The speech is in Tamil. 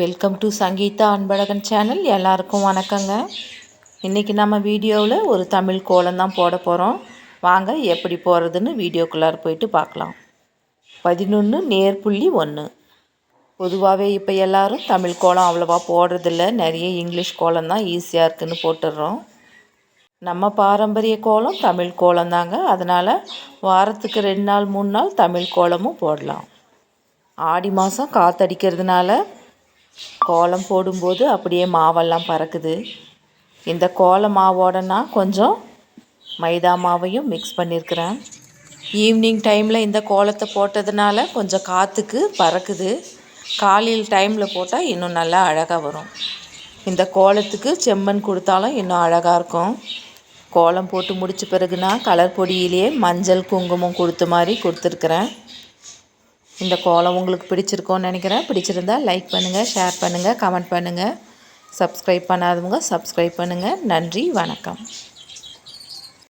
Welcome to Sangeetha Anbazhagan channel எல்லாருக்கும் வணக்கங்க. இன்றைக்கி நம்ம வீடியோவில் ஒரு தமிழ் கோலம் தான் போட போகிறோம் வாங்க எப்படி போகிறதுன்னு வீடியோக்குள்ளார போயிட்டு பார்க்கலாம். பதினொன்று நேர்புள்ளி ஒன்று பொதுவாகவே இப்போ எல்லோரும் தமிழ் கோலம் அவ்வளோவா போடுறதில்ல. நிறைய இங்கிலீஷ் கோலம் தான் ஈஸியாக இருக்குதுன்னு போட்டுடுறோம். நம்ம பாரம்பரிய கோலம் தமிழ் கோலம் தாங்க. அதனால் வாரத்துக்கு ரெண்டு நாள் மூணு நாள் தமிழ் கோலமும் போடலாம். ஆடி மாதம் காற்றடிக்கிறதுனால கோலம் போடும்போது அப்படியே மாவெல்லாம் பறக்குது. இந்த கோல மாவோடனா கொஞ்சம் மைதா மாவையும் மிக்ஸ் பண்ணியிருக்கிறேன் ஈவினிங் டைமில் இந்த கோலத்தை போட்டதுனால கொஞ்சம் காற்றுக்கு பறக்குது. காலையில் டைமில் போட்டால் இன்னும் நல்லா அழகாக வரும். இந்த கோலத்துக்கு செம்மண் கொடுத்தாலும் இன்னும் அழகாக இருக்கும். கோலம் போட்டு முடித்த பிறகுனா கலர் பொடியிலேயே மஞ்சள் குங்குமம் கொடுத்த மாதிரி கொடுத்துருக்குறேன். இந்த கோலம் உங்களுக்கு பிடிச்சிருக்கோன்னு நினைக்கிறேன். பிடிச்சிருந்தா லைக் பண்ணுங்கள் ஷேர் பண்ணுங்கள் கமெண்ட் பண்ணுங்கள் சப்ஸ்கிரைப் பண்ணாதவங்க சப்ஸ்கிரைப் பண்ணுங்கள் நன்றி வணக்கம்.